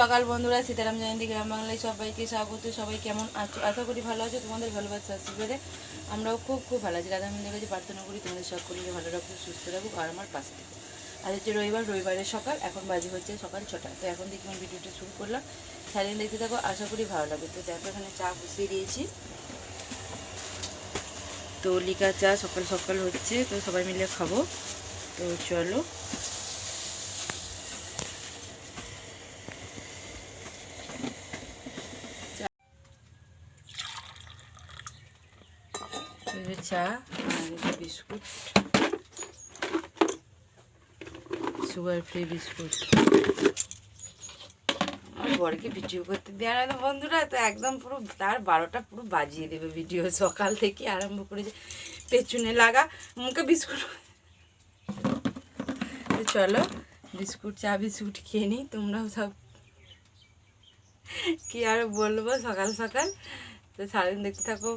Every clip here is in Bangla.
সকাল বন্ধুরা, সীতারাম জয়ন্তী গ্রাম বাংলায় সবাইকে স্বাগত। সবাই কেমন আছো? আশা করি ভালো আছো, তোমাদের ভালোবাসা আশীর্বাদে। আমরাও খুব খুব ভালো আছি। রাধামন্দির কাছে প্রার্থনা করি তোমাদের সকলকে ভালো রাখুক সুস্থ রাখুক আর আমার পাশে থাকুক আজ হচ্ছে রবিবার, রবিবারের সকাল, এখন বাজে হচ্ছে সকাল ছটা। তো এখন দেখি আমি ভিডিওটা শুরু করলাম। সারাদিন দেখতে থাকো, আশা করি ভালো লাগবে। তো দেখো, এখানে চা বসিয়ে দিয়েছি। তো লিকা চা সকাল সকাল হচ্ছে, তো সবাই মিলে খাব। তো চলো। চা আর এই যে বিস্কুট। Sugar free biscuit. বরকে ভিডিও করতে দেওয়া না বন্ধুরা, তো একদম পুরো তার বারোটা পুরো বাজিয়ে দেবে ভিডিও সকাল থেকে আরম্ভ করে যে পেছনে লাগা মুখে বিস্কুট। চলো, বিস্কুট, চা, বিস্কুট খেয়ে নিই, তোমরাও সব কি আর বলব সকাল সকাল। তো সারাদিন দেখতে থাকো,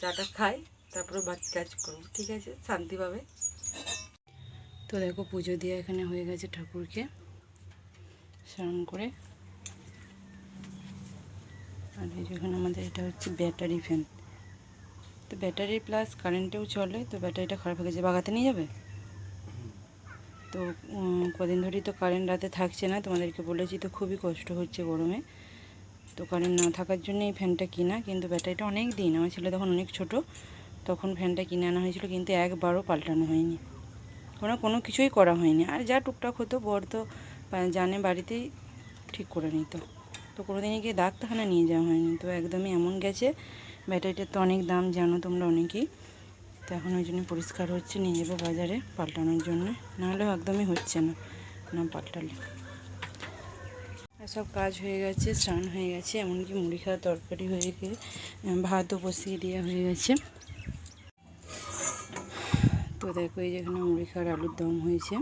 চাটা খাই। তারপরে বাকি কাজ করব, ঠিক আছে? শান্তি পাবে? তো দেখো পুজো দিয়ে এখানে হয়ে গেছে ঠাকুরকে। স্নান করে। আর এই যেখানে আমাদের এটা হচ্ছে ব্যাটারি ফ্যান। তো ব্যাটারি প্লাস কারেন্টেও চলে, তো ব্যাটারিটা খারাপ হয়ে গেছে। বাগাতে নিয়ে যাবে? তো কদিন ধরেই তো কারেন্ট রাতে থাকছে না, তোমাদেরকে বলেছি তো খুবই কষ্ট হচ্ছে গরমে। তো কারেন্ট না থাকার জন্য এই ফ্যানটা কিনা, কিন্তু ব্যাটারিটা অনেক দিন, আমার ছেলে তখন অনেক ছোট। তখন ফ্যানটা কিনে আনা হয়েছিল, কিন্তু একবারও পাল্টানো হয়নি। কোনো কোনো কিছুই করা হয়নি। আর যা টুকটাক হতো, বর তো জানে বাড়িতেই ঠিক করে নিত। তো কোনো দিনই গিয়ে ডাক্তারখানা নিয়ে যাওয়া হয়নি। তো একদমই এমন গেছে, ব্যাটারিটার তো অনেক দাম, জানো তোমরা অনেকেই। তো এখন ওই জন্য পরিষ্কার হচ্ছে, নিয়ে যাব বাজারে পাল্টানোর জন্য। নাহলে একদমই হচ্ছে না না পাল্টালে। সব কাজ হয়ে গেছে, স্নান হয়ে গেছে, এমনকি মুড়ি খাওয়া তরকারি হয়ে গিয়ে, ভাতও বসিয়ে দেওয়া হয়ে গেছে। তো দেখো এই যেখানে মুড়ি খাওয়ার আলুর দম হয়েছে।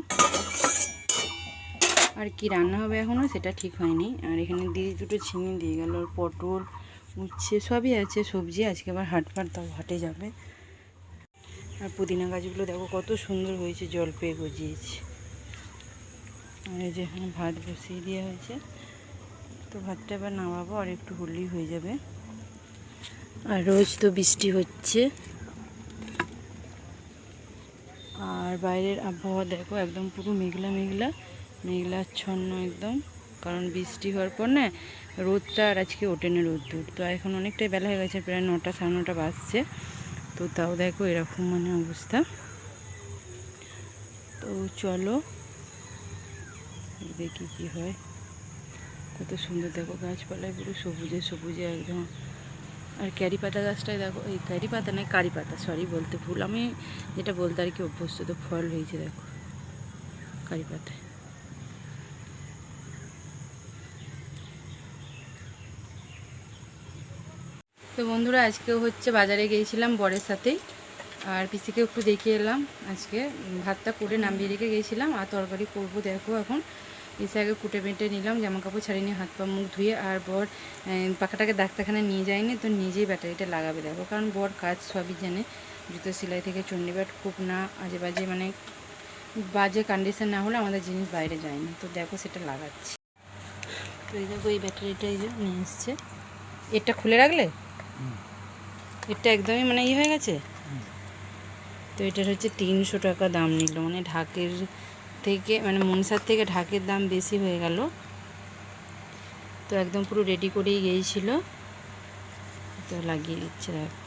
আর কি রান্না হবে এখনও সেটা ঠিক হয়নি। আর এখানে দিদি দুটো ছিঙে দিয়ে গেল, আর পটল, উচ্ছে সবই আছে, সবজি। আজকে আবার হাট ফাট, তাও হাটে যাবে। আর পুদিনা গাছগুলো দেখো কত সুন্দর হয়েছে, জল পেয়ে গজিয়েছে। আর এই যে এখানে ভাত বসিয়ে দেওয়া হয়েছে। তো ভাতটা এবার নামাবো, আর একটু হলেই হয়ে যাবে। আর রোজ তো বৃষ্টি হচ্ছে। আর বাইরের আবহাওয়া দেখো, একদম পুরো মেঘলা মেঘলা মেঘলাচ্ছন্ন একদম, কারণ বৃষ্টি হওয়ার পর না রোদটা আর আজকে ওঠে না রোদ্দুর। তো এখন অনেকটাই বেলা হয়ে গেছে, প্রায় নটা সাড়ে নটা বাজছে। তো তাও দেখো এরকম মানে অবস্থা। তো চলো, দেখি কি হয়। কত সুন্দর দেখো গাছপালায় পুরো সবুজে সবুজে একদম আর ক্যারি পাতা গাছটায় দেখো, এই ক্যারি পাতা নয়, কারি পাতা সরি বলতে ভুল। আমি যেটা বলতে আর কি অভ্যস্ত, তো ফল হয়েছে দেখো, কারি পাতায়। তো বন্ধুরা, আজকেও হচ্ছে বাজারে গিয়েছিলাম বরের সাথেই আর পিসিকে একটু দেখিয়ে এলাম। আজকে ভাতটা করে নামিয়ে রেখে গিয়েছিলাম, আর তরকারি করব দেখো এখন। এসে আগে কুটে বেঁটে নিলাম জামা কাপড় ছাড়িয়ে নিয়ে হাত পা মুখ ধুয়ে আর বর পাখাটাকে ডাক্তারখানা নিয়ে যায়নি তো নিজেই ব্যাটারিটা লাগাবে দেখো। কারণ বর কাজ সবই জানে জুতো সেলাই থেকে চণ্ডীপাঠ খুব না আজে বাজে মানে বাজে কন্ডিশন না হলে আমাদের জিনিস বাইরে যায় না তো দেখো সেটা লাগাচ্ছি। তো এই দেখো এই ব্যাটারিটা এই যে নিয়ে এসছে। এটা খুলে রাখলে? এটা একদমই মানে ইয়ে হয়ে গেছে? তো এটার হচ্ছে তিনশো টাকা দাম নিল মানে ঢাকের থেকে মানে মনসার থেকে ঢাকের দাম বেশি হয়ে গেল। তো একদম পুরো রেডি করেই গিয়েছিল। তো লাগিয়ে দিচ্ছে, দেখো।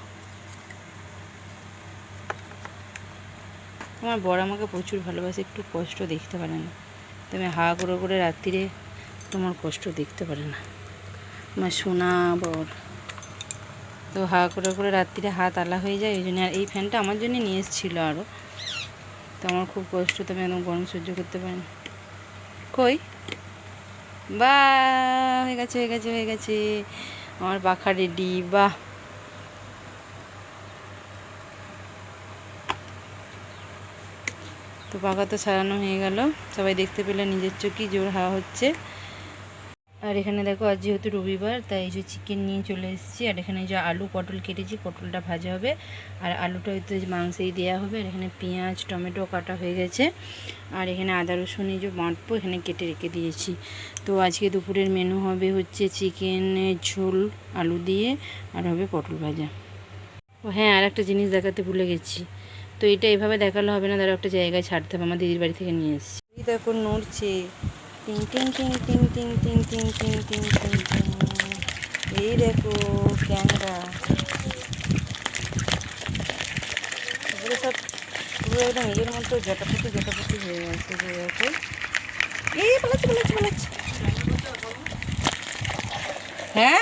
আমার বড় আমাকে প্রচুর ভালোবাসে, একটু কষ্ট দেখতে পারে না। তুমি হা করে করে রাত্রিরে তোমার কষ্ট দেখতে পারে না। আমার সোনা বর। তো হা করে করে রাত্রিরে হাত আলা হয়ে যায়, ওই জন্য আর এই ফ্যানটা আমার জন্য নিয়ে এসেছিল আরও তো আমার খুব কষ্ট, তো আমি একদম গরম সহ্য করতে পারি না। কই? বা হয়ে গেছে হয়ে গেছে হয়ে গেছে। আমার পাখা রেডি বা তো পাখা তো সারানো হয়ে গেল। সবাই দেখতে পেলে নিজের চোখেই জোর হাওয়া হচ্ছে। আর এখানে দেখো আজ যেহেতু রবিবার, তাই এই যে চিকেন নিয়ে চলে এসেছি। আর এখানে যে আলু, পটল কেটেছি, পটলটা ভাজা হবে। আর আলুটা হয়তো মাংসেই দেওয়া হবে। আর এখানে পেঁয়াজ, টমেটো কাটা হয়ে গেছে। আর এখানে আদা, রসুন এই যে বাঁটবো এখানে কেটে রেখে দিয়েছি। তো আজকে দুপুরের মেনু হবে হচ্ছে চিকেনের ঝোল, আলু দিয়ে, আর হবে পটল ভাজা। ও হ্যাঁ আর একটা জিনিস দেখাতে ভুলে গেছি। তো এটা এভাবে দেখালে হবে না ধরো একটা জায়গায় ছাড়তে হবে। আমার দিদির বাড়ি থেকে নিয়ে এসেছি। দেখো নড়ছে। টিং টিং টিং টিং টিং টিং টিং টিং টিং টিং টিং এই দেখো ক্যাংরা এগুলো সব পুরো একদম ইয়ের মতো জটাপটি জটাপটি হয়ে গেছে, যে দেখো এই, পালাচ্ছে পালাচ্ছে পালাচ্ছে। হ্যাঁ?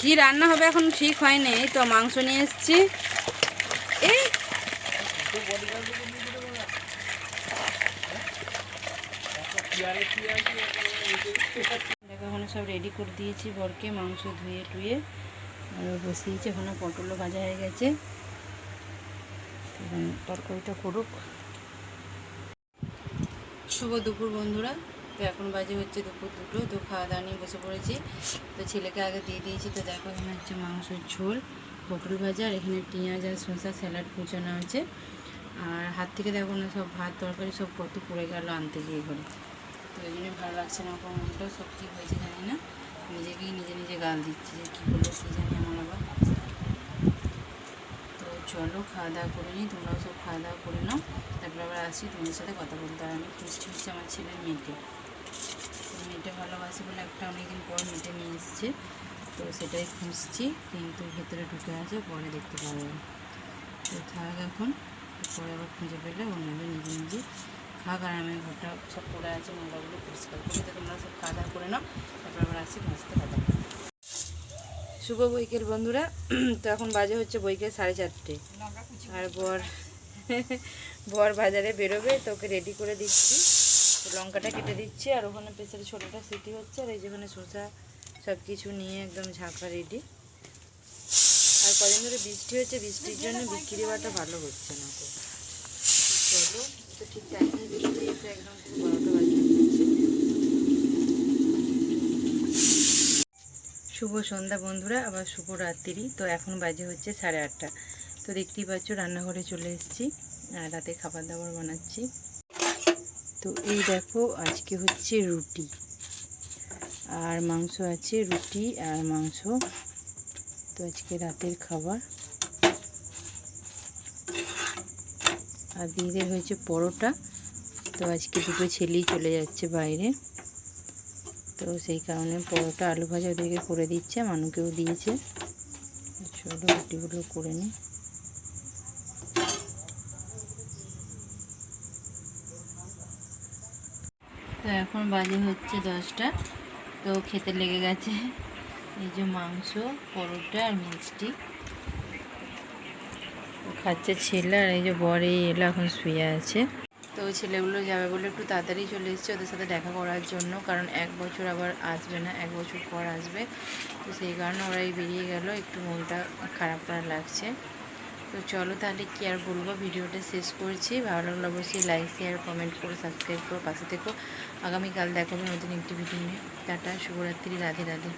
কি রান্না হবে এখন ঠিক হয়নি তো মাংস নিয়ে এসেছি। এই! ওখানে সব রেডি করে দিয়েছি বরকে, মাংস ধুয়ে টুয়ে। আর বসিয়েছি ওখানে পটলও ভাজা হয়ে গেছে। এখন তরকারিটা করুক। শুভ দুপুর বন্ধুরা। তো এখন বাজে হচ্ছে দুপুর দুটো, তো খাওয়া দাওয়া নিয়ে বসে পড়েছি। তো ছেলেকে আগে দিয়ে দিয়েছি, তো দেখো এখানে হচ্ছে মাংসের ঝোল, পটল ভাজা, আর এখানে পেঁয়াজ আর শসা স্যালাড কুচানো আছে। আর হাত থেকে দেখো না, সব ভাত, তরকারি সব কত পড়ে গেল আনতে গিয়ে করে তো এই জন্য ভালো লাগছে না আমার মনটাও কী হয়েছে জানি না। নিজেকেই নিজে নিজে গাল দিচ্ছি যে কী হলো কী জানি আমার আবার। তো চলো খাওয়া দাওয়া করে নিই, তোমরাও সব খাওয়া দাওয়া করে নাও, তারপর আবার আসি তোমাদের সাথে কথা বলতে। আর আমি খুঁজছি হচ্ছে আমার ছেলের মেয়েকে। মেয়েটা ভালোবাসে বলে একটা অনেকদিন পর মেয়েটা নিয়ে এসছে। তো সেটাই খুঁজছি, কিন্তু ভেতরে ঢুকে আছে, পরে দেখতে পাবো। তো থাক এখন, পরে আবার খুঁজে পেলে নিজে আর আমি ঘরটা সব পড়ে আছে নোংরাগুলো পরিষ্কার করে তো তোমরা সব খাওয়া করে নাও, তারপর আবার আসি ভাজতে বলব। শুভ বৈকেল বন্ধুরা, তো এখন বাজে হচ্ছে বৈকেল সাড়ে চারটে। আর বর বর বাজারে বেরোবে, তো ওকে রেডি করে দিচ্ছি। লঙ্কাটা কেটে দিচ্ছি, আর ওখানে প্রেসারে ছোটোটা সিটি হচ্ছে, আর এই যেখানে শসা সব কিছু নিয়ে একদম ঝাঁকা রেডি আর কদিন ধরে বৃষ্টি হচ্ছে, বৃষ্টির জন্য বিক্রি হওয়াটা ভালো হচ্ছে না চলো। শুভ সন্ধ্যা বন্ধুরা, আবার শুভ রাত্রি। তো এখন বাজে হচ্ছে সাড়ে আটটা। তো দেখতেই পাচ্ছ, রান্নাঘরে চলে এসেছি আর রাতে খাবার দাবার বানাচ্ছি। তো এই দেখো, আজকে হচ্ছে রুটি। আর মাংস আছে, রুটি আর মাংস। তো আজকে রাতের খাবার। আর দিদিদের হয়েছে পরোটা। তো আজকে দুটো ছেলেই চলে যাচ্ছে বাইরে। তো সেই কারণে পরোটা, আলু ভাজা ওদেরকে করে দিচ্ছে, মানুকেও দিয়েছে। চলো রুটিগুলো করে নিই। তো এখন বাজে হচ্ছে দশটা। তো খেতে লেগে গেছে। এই যে মাংস, পরোটা আর মিষ্টি। খাচ্ছে ছেলে আর এই যে বরে এলো এখন শুয়ে আছে। তো ছেলেগুলো যাবে বলে একটু তাড়াতাড়ি চলে এসেছে ওদের সাথে দেখা করার জন্য, কারণ এক বছর আবার আসবে না, এক বছর পর আসবে। তো সেই কারণে ওরাই বেরিয়ে গেল, একটু মনটা খারাপ খারাপ লাগছে। তো চলো তাহলে কি আর বলব, ভিডিওটা শেষ করছি। ভালো লাগলে অবশ্যই লাইক শেয়ার কমেন্ট করে সাবস্ক্রাইব করো পাশে থেকো। আগামীকাল দেখাবো নতুন একটি ভিডিও নিয়ে। টাটা, শুভরাত্রি, রাধে রাধে।